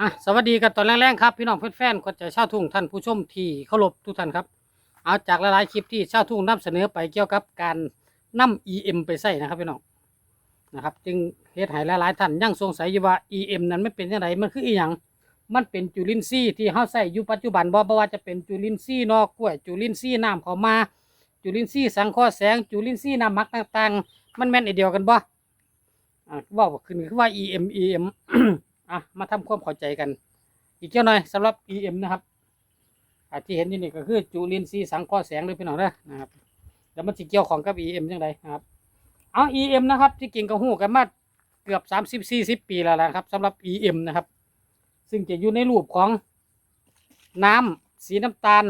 อะสวัสดีกันตอนแรกๆครับ พี่น้องแฟนๆคนใจชาวทุ่งท่านผู้ชมที่เคารพทุกท่านครับ เอาจากหลายๆคลิปที่ชาวทุ่งนำเสนอไปเกี่ยวกับการนำ EM ไปใส่นะครับพี่น้องนะครับ จึงเหตุให้หลายๆท่านยังสงสัยอยู่ว่า EM นั้นไม่เป็นยังไงมันคืออีหยังมันเป็นจุลินทรีย์ที่เฮาใส่อยู่ปัจจุบันบ่บ่ว่าจะเป็นจุลินทรีย์นอกกล้วยจุลินทรีย์น้ำเขามา จุลินทรีย์สังเคราะห์แสงจุลินทรีย์น้ำมักต่างๆ มันแม่นไอเดียวกันบ่อะว่าขึ้นคือว่า EM EM อะมาทำความเข้าใจกัน อีกเจ้าหน่อยสำหรับ EM นะครับอาที่เห็นอยู่นี่ก็คือจุลินทรีย์สังเคราะห์แสงเลยพี่น้องนะนะครับแล้วมันจะเกี่ยวของกับ EM ยังไงนะครับเอา EM นะครับ ที่กิ่งกระหูกันมาเกือบ30 40ปีแล้วนะครับสำหรับ EM นะครับ ซึ่งจะอยู่ในรูปของน้ำสีน้ำตาล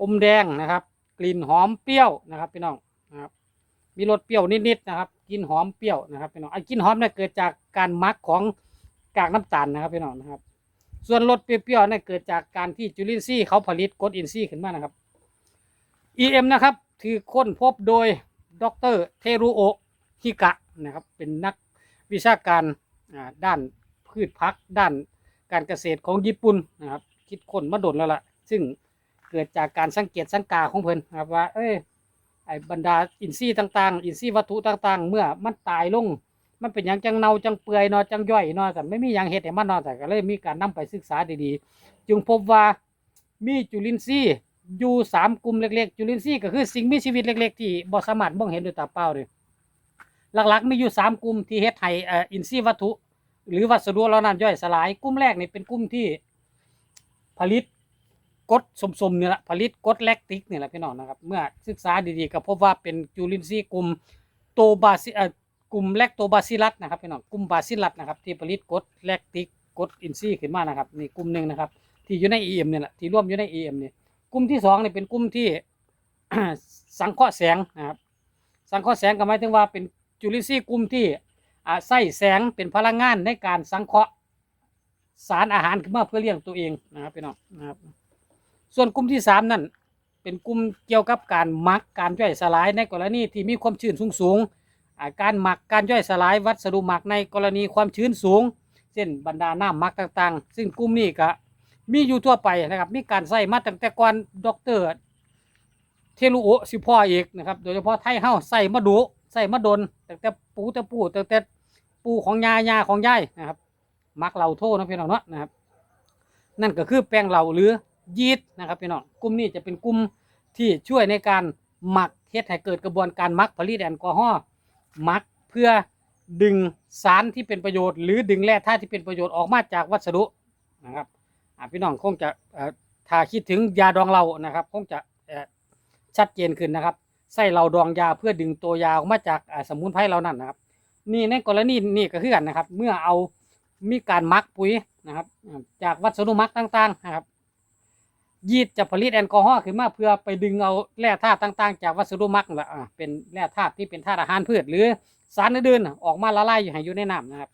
อมแดงนะครับ กลิ่นหอมเปรี้ยวนะครับพี่น้องนะครับ มีรสเปรี้ยวนิดๆนะครับ ลินหอมเปรี้ยวนะครับพี่น้องไอ้กลินหอมเนี่ยเกิดจากการหมักของกากน้ำตาลนะครับพี่น้องนะครับ ส่วนรสเปรี้ยวๆเนี่ยเกิดจากการที่จุลินทรีย์เขาผลิตกรดอินทรีย์ขึ้นมานะครับ EM นะครับถือค้นพบโดยดรเทรุโอฮิกะนะครับเป็นนักวิชาการด้านพืชพักด้านการเกษตรของญี่ปุ่นนะครับ คิดค้นมาโดแล้วล่ะซึ่งเกิดจากการสังเกตสังกาของเพิ่นนะครับว่าเอ้ย อ้บรรดาอินทรีย์ต่างๆ อินทรีย์วัตถุต่างๆ เมื่อมันตายลง มันเป็นอย่างจังเน่าจังเปื่อยเนอจังย่อยเนอแต่ไม่มีอย่างเห็ดให้มันเนอแต่ก็เลยมีการนำไปศึกษาดีๆ จึงพบว่ามีจุลินทรีย์อยู่สามกลุ่มเล็กๆ จุลินทรีย์ก็คือสิ่งมีชีวิตเล็ก ๆ ที่บ่สามารถมองเห็นด้วยตาเปล่าเลยหลักๆ มีอยู่สามกลุ่มที่เฮ็ดให้เอ่ออินทรีย์วัตถุ หรือวัสดุเหล่านั้นย่อยสลายกลุ่มแรกนี่เป็นกลุ่มที่ผลิต กดสมๆเนี่ยแหละผลิตกดแลคติกเนี่ยแหละพี่น้องนะครับ เมื่อศึกษาดีๆก็พบว่าเป็นจุลินทรีย์กลุ่มโตบาซิเออกลุ่มแลคโตบาซิลัสนะครับพี่น้องกลุ่มบาซิลัสนะครับที่ผลิตกดแลคติกกดอินทรีย์ขึ้นมานะครับนี่กลุ่มหนึ่งนะครับ ที่อยู่ใน EM เนี่ยแหละที่ร่วมอยู่ใน EM เนี่ยกลุ่มที่สองเนี่ยเป็นกลุ่มที่สังเคราะห์แสงนะครับสังเคราะห์แสงก็หมายถึงว่าเป็นจุลินทรีย์กลุ่มที่อาใส่แสงเป็นพลังงานในการสังเคราะห์สารอาหารขึ้นมาเพื่อเลี้ยงตัวเองนะครับพี่น้องนะครับ ส่วนกลุ่มที่สามนั่นเป็นกลุ่มเกี่ยวกับการหมักการย่อยสลายในกรณีที่มีความชื้นสูงสูงการหมักการย่อยสลายวัสดุหมักในกรณีความชื้นสูง เช่นบรรดาน้ำหมักต่างๆ ซึ่งกลุ่มนี้ก็มีอยู่ทั่วไปนะครับ มีการใส่มาตั้งแต่ก่อนดอกเตอร์เทลุโอะสิพ่อเอกนะครับ โดยเฉพาะไทยเฮาใส่มาดุใส่มาดนตั้งแต่ปูแต่ปูตั้งแต่ปูของยายาของยายนะครับหมักเหล่าโทนะพี่น้องเนาะนะครับ นั่นก็คือแป้งเหล่าหรือ ยีสต์นะครับพี่น้องกลุ่มนี้จะเป็นกลุ่มที่ช่วยในการหมักเฮ็ดให้เกิดกระบวนการหมักผลิตแอลกอฮอล์หมักเพื่อดึงสารที่เป็นประโยชน์ หรือดึงแร่ธาตุที่เป็นประโยชน์ออกมาจากวัสดุนะครับพี่น้องคงจะถ้าคิดถึงยาดองเหล้านะครับ คงจะชัดเจนขึ้นนะครับใส่เหล้าดองยาเพื่อดึงตัวยาออกมาจากสมุนไพรเหล่านั้นนะครับ นี่ในกรณีนี่ก็คือกันนะครับ เมื่อเอามีการหมักปุ๋ยนะครับ จากวัสดุมักต่างๆนะครับ ยีสต์จะผลิตแอลกอฮอล์ขึ้นมาเพื่อไปดึงเอาแร่ธาตุต่างๆ จากวัสดุมักละอ่าเป็นแร่ธาตุที่เป็นธาตุอาหารพืชหรือสารอื่นๆน่ะออกมาละลายอยู่ให้อยู่ในน้ำนะครับ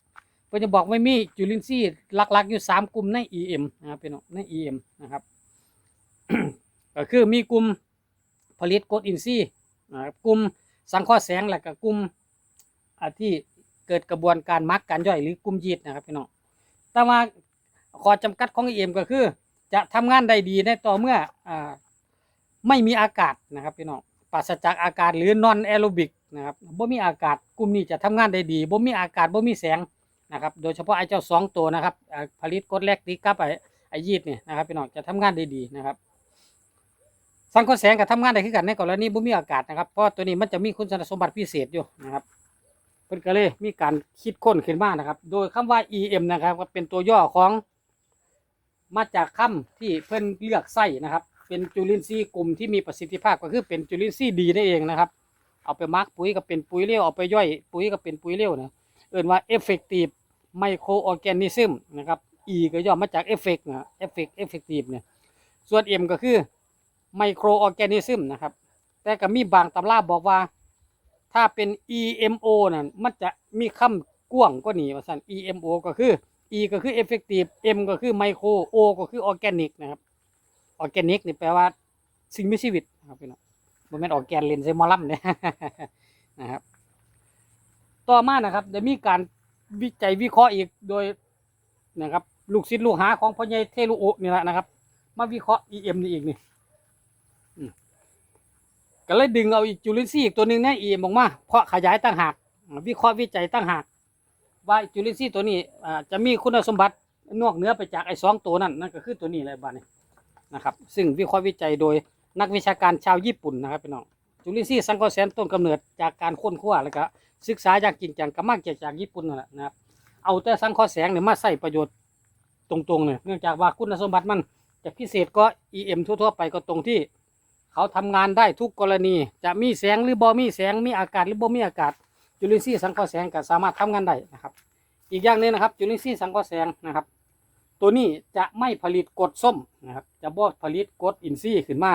เพื่อจะบอกไม่มีจุลินทรีย์หลักๆอยู่สามกลุ่มใน EM นะครับเป็นใน EM นะครับก็คือมีกลุ่มผลิตกรดอินทรีย์กลุ่มสังเคราะห์แสงและก็กลุ่มที่เกิดกระบวนการมักการย่อยหรือกลุ่มยีสต์นะครับพี่น้องแต่ว่าข้อจำกัดของ EM ก็คือ จะทำงานได้ดีในต่อเมื่ออไม่มีอากาศนะครับพี่น้องปราศจากอากาศหรือนอนแอโรบิกนะครับบ่มีอากาศกลุ่มนี้จะทำงานได้ดีบ่มีอากาศบ่มีแสงนะครับ โดยเฉพาะไอ้เจ้าสองตัวนะครับผลิตกดแลคติกับไอ้ไอ้ยีสต์เนี่ยนะครับพี่น้องจะทำงานได้ดีนะครับ สังเคราะห์แสงก็ทำงานได้คือกันในกรณีบ่มีอากาศนะครับเพราะตัวนี้มันจะมีคุณสมบัติพิเศษอยู่นะครับเพิ่นก็เลยมีการคิดค้นขึ้นมานะครับ โดยคำว่า EM นะครับก็เป็นตัวย่อของ มาจากคำที่เพิ่อนเลือกใส่นะครับ เป็นจุลินทรีย์กลุ่มที่มีประสิทธิภาพก็คือเป็นจุลินทรีย์ดีนั่นเองนะครับ เอาไปหมักปุ๋ยก็เป็นปุ๋ยเลี้ยวเอาไปย่อยปุ๋ยก็เป็นปุ๋ยเลี้ยวนะเอิ่นว่า effective microorganism นะครับ E ก็ย่อมาจาก effect นะ effect effective เนี่ยส่วน M ก็คือ microorganism นะครับ แต่ก็มีบางตำราบอกว่า ถ้าเป็น EMO นั่นมันจะมีคำกว้างกว่านี้ว่าซั่น EMO ก็คือ E ก็คือ effective M ก็คือ micro O ก็คือ organic นะครับ organic นี่แปลว่าสิ่งมีชีวิตนะครับพี่น้องบ่แม่นออร์แกนเลนไซมอลัมเนี่ยนะครับ ต่อมานะครับจะมีการวิจัยวิเคราะห์อีกโดยนะครับ ลูกศิษย์ลูกหาของพ่อใหญ่เทลุโอนี่แหละนะครับ มาวิเคราะห์ EM นี่อีกนี่ก็เลยดึงเอาอีกจุลินทรีย์อีกตัวหนึ่งใน EM ออกมาเพาะขยายตั้งหากวิเคราะห์วิจัยตั้งหาก ว่าจุลินทรีย์ตัวนี้อ่าจะมีคุณสมบัตินอกเหนือไปจากไอ้สองตัวนั้นนั่นก็คือตัวนี้เลยบ้านนี้นะครับ ซึ่งวิเคราะห์วิจัยโดยนักวิชาการชาวญี่ปุ่นนะครับพี่น้องจุลินทรีย์สังเคราะห์แสนต้นกำเนิดจากการค้นคว้าแล้วก็ศึกษาอย่างจริงจังก็มาจากญี่ปุ่นนั่นแหละนะครับเอาแต่สังเคราะห์แสงเนี่ยมาใส่ประโยชน์ตรงๆเนี่ยเนื่องจากว่าคุณสมบัติมันจะพิเศษก็ EM ทั่วๆไปก็ตรงที่เขาทำงานได้ทุกกรณี จะมีแสงหรือบ่มีแสงมีอากาศหรือบ่มีอากาศ จุลินทรีย์สังเคราะห์แสงก็สามารถทำงานได้นะครับ อีกอย่างหนึงนะครับ จุลินทรีย์สังเคราะห์แสงนะครับ ตัวนี้จะไม่ผลิตกรดส้มนะครับ จะบ่ผลิตกรดอินทรีย์ขึ้นมา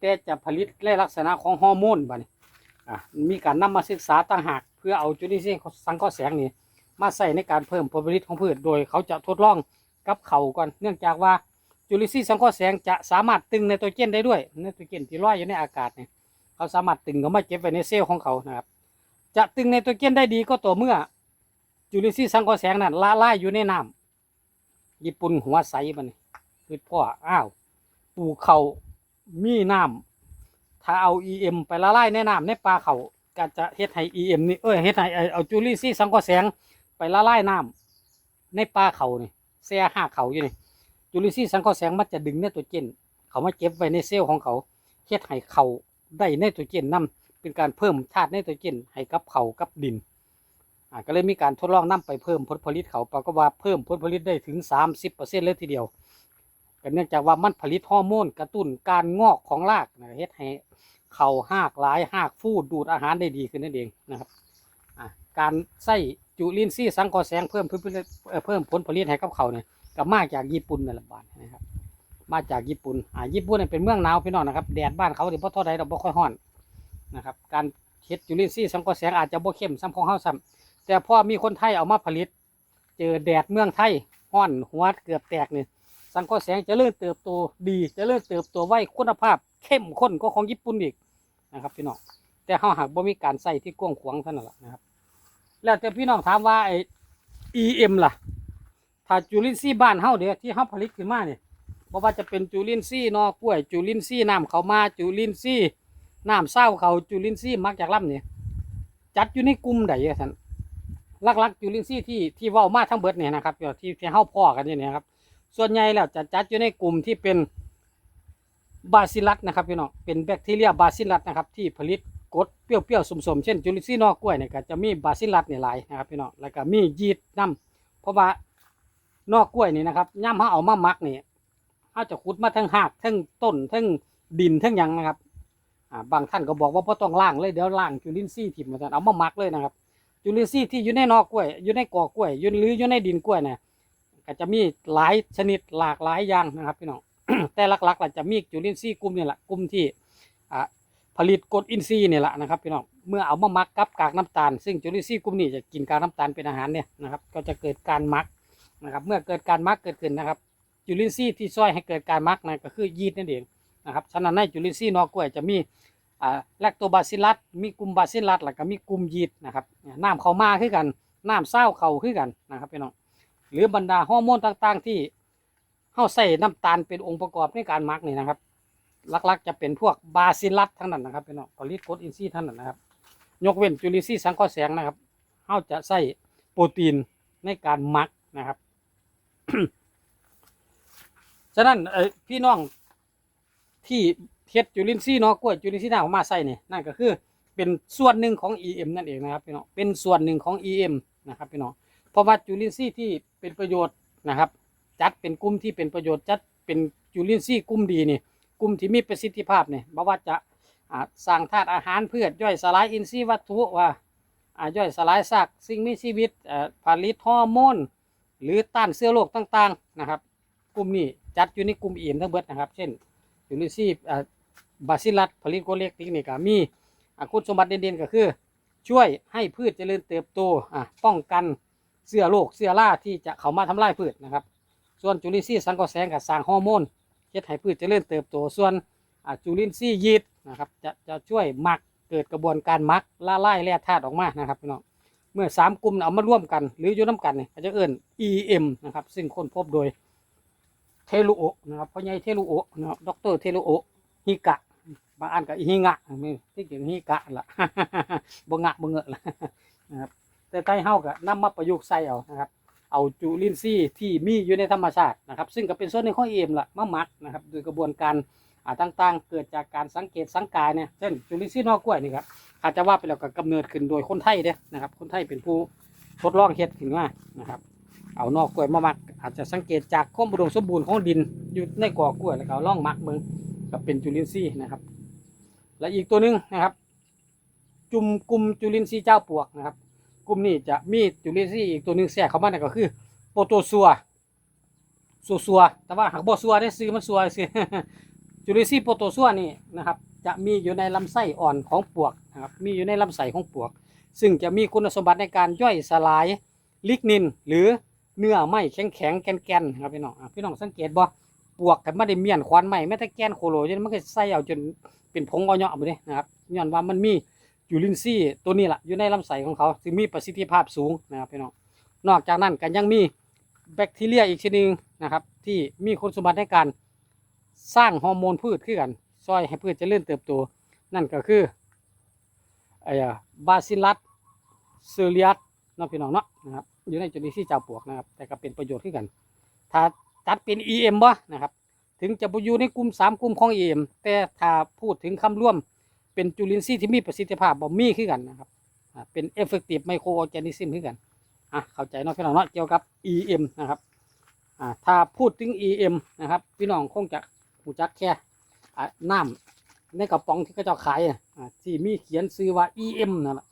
แต่จะผลิตในลักษณะของฮอร์โมนบัดนี้มีการนำมาศึกษาต่างหาก เพื่อเอาจุลินทรีย์สังเคราะห์แสงนี้มาใส่ในการเพิ่มผลผลิตของพืช โดยเขาจะทดลองกับเขาก่อน เนื่องจากว่าจุลินทรีย์สังเคราะห์แสงจะสามารถตึงไนโตรเจนได้ด้วยไนโตรเจนที่ลอยอยู่ในอากาศเนี่ยเขาสามารถตึงเขามาเก็บไว้ในเซลล์ของเขานะครับ จะตึงไนโตรเจนได้ดีก็ต่อเมื่อ จุลินทรีย์สังเคราะห์แสงนั้นละลายอยู่ในน้ำญี่ปุ่นหัวใสมันคือพ่ออ้าวปลูกเขามีน้ำถ้าเอา EM ไปละลายในน้ำในปลาเขาก็จะเฮ็ดให้ EM นี่เอ้ยเฮ็ดให้เอาจุลินทรีย์สังเคราะห์แสงไปละลายน้ำในปลาเขานี่แซ่ห้าเขาอยู่นี่จุลินทรีย์สังเคราะห์แสงมันจะดึงไนโตรเจนเขามาเก็บไว้ในเซลล์ของเขาเฮ็ดให้เขาได้ไนโตรเจนนํ เป็นการเพิ่มธาตุไนโตรเจนให้กับเขากับดินอ่าก็เลยมีการทดลองนํไปเพิ่มผลผลิตเขาปรากฏว่าเพิ่มผลผลิตได้ถึง 30%เลยทีเดียวก็เนื่องจากว่ามันผลิตฮอร์โมนกระตุ้นการงอกของรากนะเฮ็ดให้เขาหากหลายหากฟูดดูดอาหารได้ดีขึ้นนั่นเองนะครับการใส่จุลินทรีย์สังเคราะห์แสงเพิ่มผลผลิตเพิ่มผลผลิตให้กับเขาเนี่ยก็มาจากญี่ปุ่นนั่นแหละบาดนะครับมาจากญี่ปุ่นอ่าญี่ปุ่นเนี่ยเป็นเมืองหนาวพี่น้องนะครับแดดบ้านเขาเดี๋ยวพอเท่าใดเราบ่ค่อยร้อน นะครับ การเฮ็ดจุลินทรีย์สังเคราะห์แสงอาจจะบ่เข้มซ้ำของเฮาซ้ำแต่พอมีคนไทยเอามาผลิต เจอแดดเมืองไทยร้อนหัวเกือบแตกเนี่ยสังเคราะห์แสงจะเริ่มเติบโตดีจะเริ่มเติบโตไวคุณภาพ เข้มข้นก็ของญี่ปุ่นอีกนะครับพี่น้องแต่เฮาหากบ่มีการใส่ที่กว้างขวางเท่านั้นแหละนะครับ แล้วแต่พี่น้องถามว่าไอ้ EM ล่ะ ถ้าจุลินทรีย์บ้านเฮาเด้ที่เฮาผลิตขึ้นมาเนี่ยบ่ว่าจะเป็นจุลินทรีย์นอกล้วย จุลินทรีย์น้ำเขามาจุลินทรีย์ น้ำเศร้าเขาจุลินทรีย์มักจากลำเนี่ยจัดอยู่ในกลุ่มใดท่านลักๆจุลินทรีย์ที่ที่ว้ามาทั้งเบิดเนี่ยนะครับที่ที่เฮาพ่อกันเนี่ยนะครับ ส่วนใหญ่แล้วจะจัดอยู่ในกลุ่มที่เป็นบาซิลัสนะครับพี่น้องเป็นแบคทีเรียบาซิลัสนะครับที่ผลิตกรดเปรี้ยวๆสมๆเช่นจุลินทรีย์นอกกล้วยเนี่ยก็จะมีบาซิลัสเนี่ยหลายนะครับพี่น้องแล้วก็มียีสต์นํเพราะว่านอกกล้วยนี่นะครับย่ำเขาเอามามักนี่เขาจะขุดมาทั้งหากทั้งต้นทั้งดินทั้งยังนะครับ อ่าบางท่านก็บอกว่าพ่ต้องล่างเลยเดี๋ยวล่างจุลินทรีย์ถิ่มมาท่านเอามาหมักเลยนะครับ จุลินทรีย์ที่อยู่ในนอกกล้วย อยู่ในกอกล้วยอยู่หรืออยู่ในดินกล้วยเนี่ยก็จะมีหลายชนิดหลากหลายอย่างนะครับพี่น้องแต่หลักๆเราจะมีจุลินทรีย์กลุ่มนี่แหละกลุ่มที่อ่าผลิตกรดอินทรีย์เนี่ยแหละนะครับพี่น้องเมื่อเอามาหมักกับกากน้ำตาล ซึ่งจุลินทรีย์กลุ่มนี้จะกินกากน้ำตาลเป็นอาหารเนี่ยนะครับ ก็จะเกิดการหมักนะครับเมื่อเกิดการหมักเกิดขึ้นนะครับ จุลินทรีย์ที่ช่วยให้เกิดการหมักนั่นก็คือยีสต์นั่นเองนะครับฉะนั้นในจุลินทรีย์นอกกล้วยจะมี แลคโตบาซิลัสมีกลุ่มบาซิลัสแล้วก็มีกลุ่มยีสต์นะครับน้ำเข้ามาคือกันน้ำเศร้าเข้าคือกันนะครับพี่น้องหรือบรรดาฮอร์โมนต่างๆ ที่เข้าใส่น้ำตาลเป็นองค์ประกอบในการมักนี่นะครับหลักๆ จะเป็นพวกบาซิลัสทั้งนั้นนะครับเป็นเนาะผลิตกรดอินทรีทั้งนั้นนะครับ ยกเว้นจุลินทรีย์สังเคราะห์แสงนะครับเข้าจะใส่โปรตีนในการมักนะครับฉะนั้นเอ่อพี่น้องที่ เฮ็ดจุลินทรีย์เนาะกล้วยจุลินทรีย์น้ำออกมาใส่เนี่ยนั่นก็คือเป็นส่วนหนึ่งของ EM นั่นเองนะครับพี่น้องเป็นส่วนหนึ่งของ EM นะครับพี่น้องเพราะว่าจุลินทรีย์ที่เป็นประโยชน์นะครับ จัดเป็นกลุ่มที่เป็นประโยชน์จัดเป็นจุลินทรีย์กลุ่มดีนี่กลุ่มที่มีประสิทธิภาพเนี่ยบ่ว่าจะสร้างธาตุอาหารพืชย่อยสลายอินทรีย์วัตถุว่าย่อยสลายซากสิ่งมีชีวิตผลิตฮอร์โมนหรือต้านเชื้อโรคต่างๆนะครับ กลุ่มนี้จัดอยู่ในกลุ่มเอ็มทั้งเบิดนะครับ เช่นจุลินทรีย์อ่ บาซิลัสผลิตโกเลกติกนี่ก็มีคุณสมบัติเด่นๆก็คือ ช่วยให้พืชเจริญเติบโตอ่าป้องกันเชื้อโรคเชื้อราที่จะเข้ามาทำลายพืชนะครับ ส่วนจุลินทรีย์สังเคราะห์แสงกับสร้างฮอร์โมนเฮ็ดให้พืชเจริญเติบโตส่วนจุลินทรีย์ยีสต์นะครับจะจะช่วยหมักเกิดกระบวนการหมักละลายแร่ธาตุออกมานะครับพี่น้องเมื่อสามกลุ่มเอามาร่วมกัน หรืออยู่น้ำกันเนี่ยจะเอิ้น EM นะครับซึ่งค้นพบโดยเทลุโอนะครับพ่อใหญ่เทลุโอนะครับดรเทลุโอฮิกะ บางอันก็ฮิงะไม่ที่จริงฮิกะล่ะบ่งะบ่เงอะล่ะนะครับแต่ไทยเฮาก็นำมาประยุกต์ใส่เอานะครับ เอาจุลินทรีย์ที่มีอยู่ในธรรมชาตินะครับ ซึ่งก็เป็นส่วนหนึ่งของเอมละมาหมักนะครับโดยกระบวนการอ่าต่างๆ เกิดจากการสังเกตสังกายเนี่ยเช่นจุลินทรีย์นอกกล้วยนี่ครับอาจจะว่าไปแล้วก็กำเนิดขึ้นโดยคนไทยเด้นะครับ คนไทยเป็นผู้ทดลองเฮ็ดขึ้นมานะครับ เอานอกกล้วยมาหมัก อาจจะสังเกตจากความอุดมสมบูรณ์ของดินอยู่ในกอกล้วยแล้วก็เอาล่องหมักเบิ่งก็เป็นจุลินทรีย์นะครับ และอีกตัวหนึงนะครับ จุ่มกลุ่มจุลินทรีย์เจ้าปวกนะครับ กลุ่มนี้จะมีจุลินทรีย์อีกตัวหนึ่งแทรกเข้ามานั่นก็คือโปรโตซัวซัวซัวแต่ว่าหากบ่ซัวได้ซื้อมันซัวซื้อจุลินทรีย์โปรโตซัวนี่นะครับ จะมีอยู่ในลำไส้อ่อนของปวกนะครับมีอยู่ในลำไส้ของปวก ซึ่งจะมีคุณสมบัติในการย่อยสลายลิกนิน หรือเนื้อไม้แข็งแข็งแกนแกนครับพี่น้องพี่น้องสังเกตบ่ปวกกันไม่ได้เมียนควันไม้แม้แต่แกนโคโลจนมันก็ใส่เอาจน เป็นผงเอาเนาะไปเลยนะครับย้อนว่ามันมีจุลินทรีย์ตัวนี้แหละอยู่ในลำไส้ของเขาซึ่งมีประสิทธิภาพสูงนะครับพี่น้องนอกจากนั้นก็ยังมีแบคทีเรียอีกชนิดหนึงนะครับที่มีคุณสมบัติในการสร้างฮอร์โมนพืชขึ้นกันช่วยให้พืชเจริญเติบโตนั่นก็คือไอ้บาซิลัสเซเรียสนะพี่น้องเนาะนะครับอยู่ในจุลินทรีย์เจ้าปวกนะครับแต่ก็เป็นประโยชน์ขึ้นกัน ถ้าจัดเป็น EM บ่นะครับ ถึงจะไปอยู่ในกลุ่มสามกลุ่มของ EM แต่ถ้าพูดถึงคำร่วม เป็นจุลินทรีย์ที่มีประสิทธิภาพบ่มีคือกันนะครับเป็น effective microorganism คือกันอะเข้าใจเนาะพี่น้องเนาะเกี่ยวกับ EM นะครับอ่าถ้าพูดถึง EM นะครับ พี่น้องคงจะรู้จักแค่อ่าน้ำในกระป๋องที่เขาจ้าขายอะอ่าที่มีเขียนซื้อว่า EM นั่นแหละ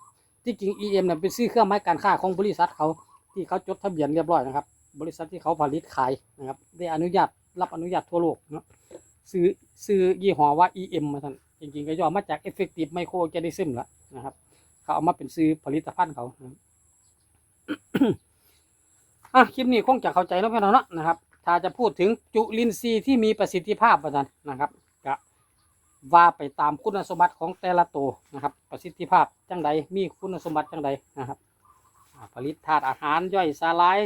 ที่จริง EM เนี่ยเป็นซื้อเครื่องหมายการค้าของบริษัทเขาที่เขาจดทะเบียนเรียบร้อยนะครับ บริษัทที่เขาผลิตขายนะครับได้อนุญาต รับอนุญาตทั่วโลกเนาะซื้อซื้อยี่ห้อว่า EM มาท่านจริงๆ ก็ย่อมาจาก effective microorganism ละนะครับ เขาเอามาเป็นซื้อผลิตภัณฑ์เขาอะคลิปนี้คงจะเข้าใจแล้วพี่น้องเนาะนะครับ ถ้าจะพูดถึงจุลินทรีย์ที่มีประสิทธิภาพประจันนะครับก็ว่าไปตามคุณสมบัติของแต่ละตัวนะครับ ประสิทธิภาพจังใดมีคุณสมบัติจังใดนะครับ ผลิตธาตุอาหารย่อยสลาย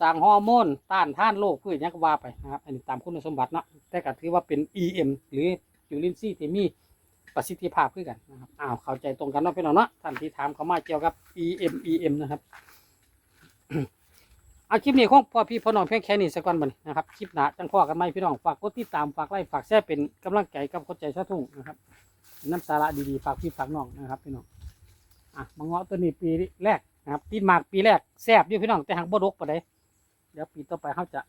สร้างฮอร์โมนต้านท่านโรคพืชยัก็ว่าไปนะครับ อันนี้ตามคุณสมบัติเนาะแต่ก็ถือว่าเป็น EM หรือจุลินทรีย์ที่มีประสิทธิภาพขึ้นกันนะครับอ้าวเข้าใจตรงกันเนาะพี่น้องเนาะท่านที่ถามเขามาเกี่ยวกับ EM EM นะครับเอาคลิปนี้ของพ่อพี่พ่อน้องเพียงแค่นี้สักวันบันนะครับคลิปหนาจังพ่อกันไหมพี่น้องฝากกดติดตามฝากไลค์ฝากแชร์เป็นกำลังใจกับคนใจชาทุ่งนะครับน้ำสาระดีๆฝากพี่ฝากน้องนะครับพี่น้องอะมังงะตัวนี้ปีแรกนะครับติดหมากปีแรกแซ่บอยู่พี่น้องแต่หางบดกปานใด เดี๋ยวปีต่อไปเขาจะ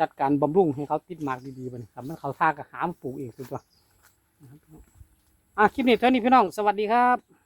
จัดการบำรุงให้เขาติดหมากดีๆไปครับมันเขาท่ากับหามปลูกเองสุดตัวนะอะคลิปนี้เท่านี้พี่น้อง สวัสดีครับ